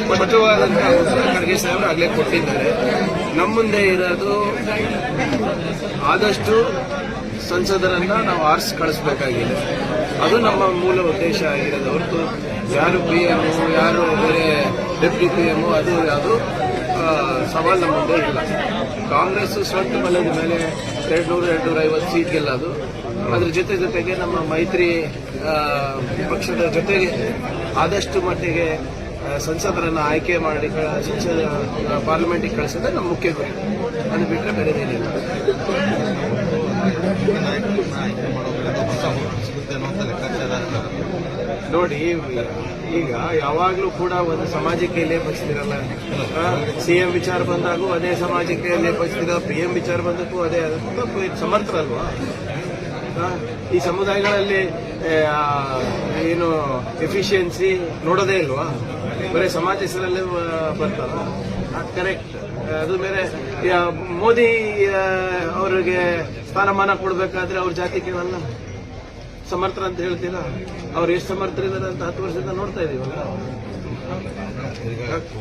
ಸ್ಪಷ್ಟವಾದಂತಹ ಖರ್ಗೆ ಸಾಹೇಬರು ಆಗಲೇ ಕೊಟ್ಟಿದ್ದಾರೆ. ನಮ್ಮ ಮುಂದೆ ಇರೋದು ಆದಷ್ಟು ಸಂಸದರನ್ನ ನಾವು ಆರಿಸಿ ಕಳಿಸ್ಬೇಕಾಗಿದೆ. ಅದು ನಮ್ಮ ಮೂಲ ಉದ್ದೇಶ ಆಗಿರೋದು. ಹೊರತು ಯಾರು ಪಿ ಎಂ ಯಾರು ಬೇರೆ ಡೆಪ್ಟಿ ಪಿ ಎಂ ಅದು ಆ, ಸವಾಲು ನಮ್ಮ ಮುಂದೆ ಇಲ್ಲ. ಕಾಂಗ್ರೆಸ್ ಸ್ವಂತ ಬಲದ ಮೇಲೆ ಎರಡು ನೂರು ಎರಡು ನೂರ ಐವತ್ತು ಸೀಟ್ ಗೆಲ್ಲೋದು ಅದ್ರ ಜೊತೆ ಜೊತೆಗೆ ನಮ್ಮ ಮೈತ್ರಿ ಪಕ್ಷದ ಜೊತೆಗೆ ಆದಷ್ಟು ಮಟ್ಟಿಗೆ ಸಂಸದರನ್ನು ಆಯ್ಕೆ ಮಾಡಿ ಸಂಸದ ಪಾರ್ಲಿಮೆಂಟಿಗೆ ಕಳಿಸೋದೇ ನಮ್ಮ ಮುಖ್ಯ ಗುರಿ. ಅದು ಬಿಟ್ಟರೆ ಬೇರೆದೇನಿಲ್ಲ ನೋಡಿ, ಈಗ ಯಾವಾಗಲೂ ಕೂಡ ಒಂದು ಸಮಾಜಕ್ಕೆ ಲೇಪಿಸ್ತಿರಲ್ಲ ಸಿಎಂ ವಿಚಾರ ಬಂದಾಗೂ ಅದೇ ಸಮಾಜಕ್ಕೆ ಲೇಪಿಸ್ತಿರ ಪಿ ಎಂ ವಿಚಾರ ಬಂದಕ್ಕೂ ಅದೇ ಸಮರ್ಥರಲ್ವಾ? ಈ ಸಮುದಾಯಗಳಲ್ಲಿ ಏನು ಎಫಿಷಿಯನ್ಸಿ ನೋಡೋದೇ ಇಲ್ವಾ? ಬರೀ ಸಮಾಜ ಹೆಸರಲ್ಲೇ ಬರ್ತಾರ ಕರೆಕ್ಟ್ ಅದು ಬೇರೆ ಮೋದಿ ಅವ್ರಿಗೆ ಸ್ಥಾನಮಾನ ಕೊಡಬೇಕಾದ್ರೆ ಅವ್ರ ಜಾತಿ ಕೇಳಲ್ಲ ಸಮರ್ಥರ ಅಂತ ಹೇಳ್ತೀರಾ? ಅವ್ರು ಎಷ್ಟು ಸಮರ್ಥರಿದ್ದಾರೆ ಅಂತ ಹತ್ತು ವರ್ಷದಿಂದ ನೋಡ್ತಾ ಇದೀವಲ್ಲ?